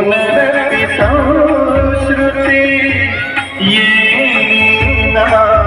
पुनरपि संस्कृति ये नाहि